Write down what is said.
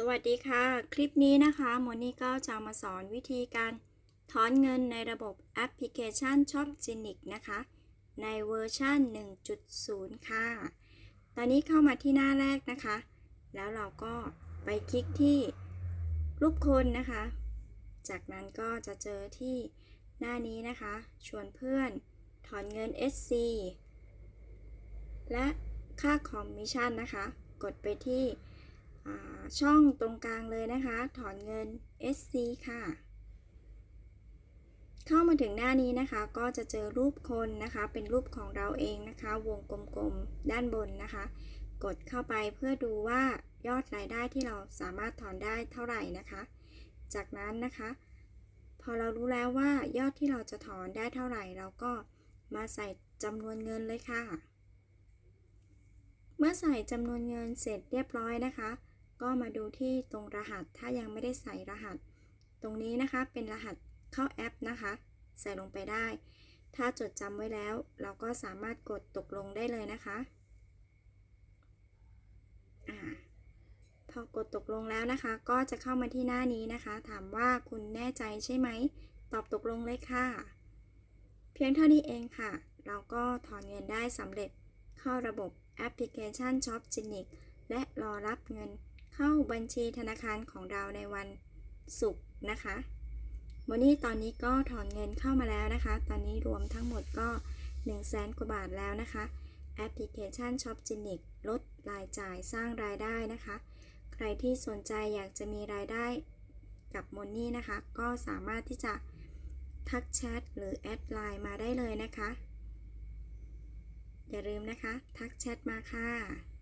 สวัสดีค่ะ คลิปนี้นะคะโมนี่ก็จะมาสอนวิธีการถอนเงินในระบบแอปพลิเคชัน Shop g e n i c นะคะ ในเวอร์ชัน1.0 ค่ะ ตอนนี้เข้ามาที่หน้าแรกนะคะ แล้วเราก็ไปคลิกที่รูปคนนะคะ จากนั้นก็จะเจอที่หน้านี้นะคะ ชวนเพื่อนถอนเงิน SC และค่าคอมมิชชั่นนะคะ กดไปที่ ช่องตรงกลางเลยนะคะ ถอนเงิน SC ค่ะ เข้ามาถึงหน้านี้นะคะ ก็จะเจอรูปคนนะคะ เป็นรูปของเราเองนะคะ วงกลมๆ ด้านบนนะคะ กดเข้าไปเพื่อดูว่ายอดรายได้ที่เราสามารถถอนได้เท่าไหร่นะคะ จากนั้นนะคะ พอเรารู้แล้วว่ายอดที่เราจะถอนได้เท่าไหร่ เราก็มาใส่จำนวนเงินเลยค่ะ เมื่อใส่จำนวนเงินเสร็จเรียบร้อยนะคะ ก็มาดูที่ตรงรหัส ถ้ายังไม่ได้ใส่รหัส ตรงนี้นะคะเป็นรหัสเข้าแอปนะคะ ใส่ลงไปได้ ถ้าจดจำไว้แล้ว เราก็สามารถกดตกลงได้เลยนะคะอพอกดตกลงแล้วนะคะ ก็จะเข้ามาที่หน้านี้นะคะ ถามว่าคุณแน่ใจใช่ไหม ตอบตกลงเลยค่ะ เพียงเท่านี้เองค่ะ เราก็ถอนเงินได้สำเร็จ เข้าระบบแอปพลิเคชัน Shop g e n i c และรอรับเงิน เข้าบัญชีธนาคารของเราในวันศุกร์นะคะวันนี้ตอนนี้ก็ถอนเงินเข้ามาแล้วนะคะ ตอนนี้รวมทั้งหมดก็1 0 0 0 0แสนกว่าบาทแล้วนะคะแอปพลิเคชัน Shop g e n i c ลดรายจ่ายสร้างรายได้นะคะ ใครที่สนใจอยากจะมีรายได้กับมนนี่นะคะ ก็สามารถที่จะทักแชทหรือแอดไลน์มาได้เลยนะคะ อย่าลืมนะคะ ทักแชทมาค่ะ